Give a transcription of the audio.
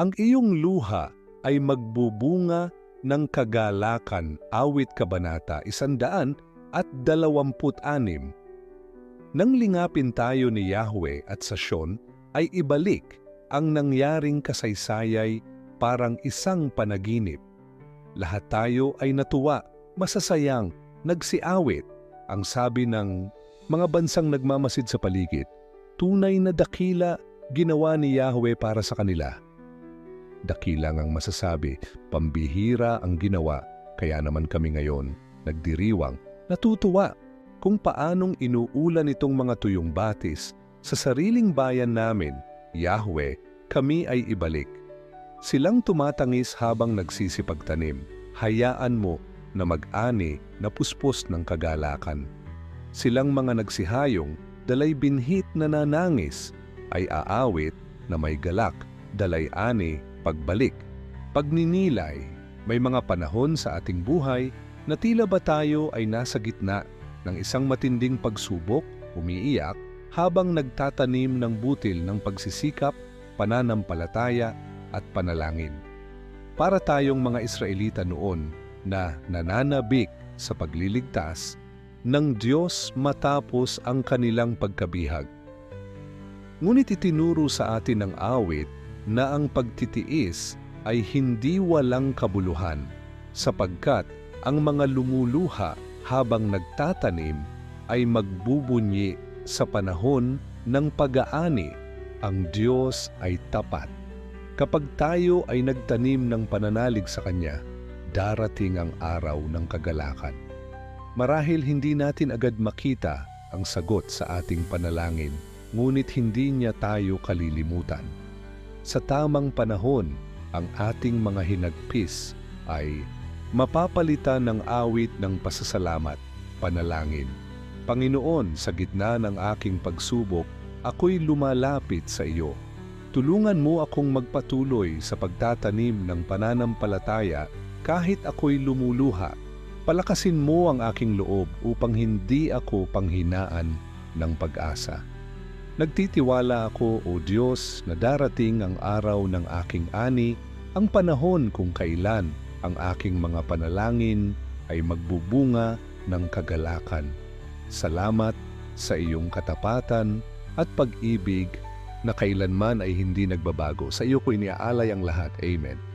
Ang iyong luha ay magbubunga ng kagalakan, awit kabanata, isandaan at dalawamput anim. Nang lingapin tayo ni Yahweh at sa Sion, ay ibalik ang nangyaring kasaysayay parang isang panaginip. Lahat tayo ay natuwa, masasayang, nagsiawit. Ang sabi ng mga bansang nagmamasid sa paligid, tunay na dakila ginawa ni Yahweh para sa kanila. Dakila ngang masasabi, pambihira ang ginawa, kaya naman kami ngayon, nagdiriwang, natutuwa kung paanong inuulan itong mga tuyong batis sa sariling bayan namin, Yahweh, kami ay ibalik. Silang tumatangis habang nagsisipagtanim, hayaan mo na mag-ani na puspos ng kagalakan. Silang mga nagsihayong, dalay binhit na nanangis, ay aawit na may galak, dalay ani, pagbalik. Pagninilay, may mga panahon sa ating buhay na tila ba tayo ay nasa gitna ng isang matinding pagsubok, umiiyak, habang nagtatanim ng butil ng pagsisikap, pananampalataya at panalangin. Para tayong mga Israelita noon na nananabik sa pagliligtas ng Diyos matapos ang kanilang pagkabihag. Ngunit itinuro sa atin ng awit na ang pagtitiis ay hindi walang kabuluhan sapagkat ang mga lumuluha habang nagtatanim ay magbubunyi sa panahon ng pag-aani. Ang Diyos ay tapat. Kapag tayo ay nagtanim ng pananalig sa Kanya, darating ang araw ng kagalakan. Marahil hindi natin agad makita ang sagot sa ating panalangin, ngunit hindi niya tayo kalilimutan. Sa tamang panahon, ang ating mga hinagpis ay mapapalitan ng awit ng pasasalamat, panalangin. Panginoon, sa gitna ng aking pagsubok, ako'y lumalapit sa iyo. Tulungan mo akong magpatuloy sa pagtatanim ng pananampalataya kahit ako'y lumuluha. Palakasin mo ang aking loob upang hindi ako panghinaan ng pag-asa. Nagtitiwala ako, O Diyos, na darating ang araw ng aking ani, ang panahon kung kailan ang aking mga panalangin ay magbubunga ng kagalakan. Salamat sa iyong katapatan at pag-ibig na kailanman ay hindi nagbabago. Sa iyo ko iniaalay ang lahat. Amen.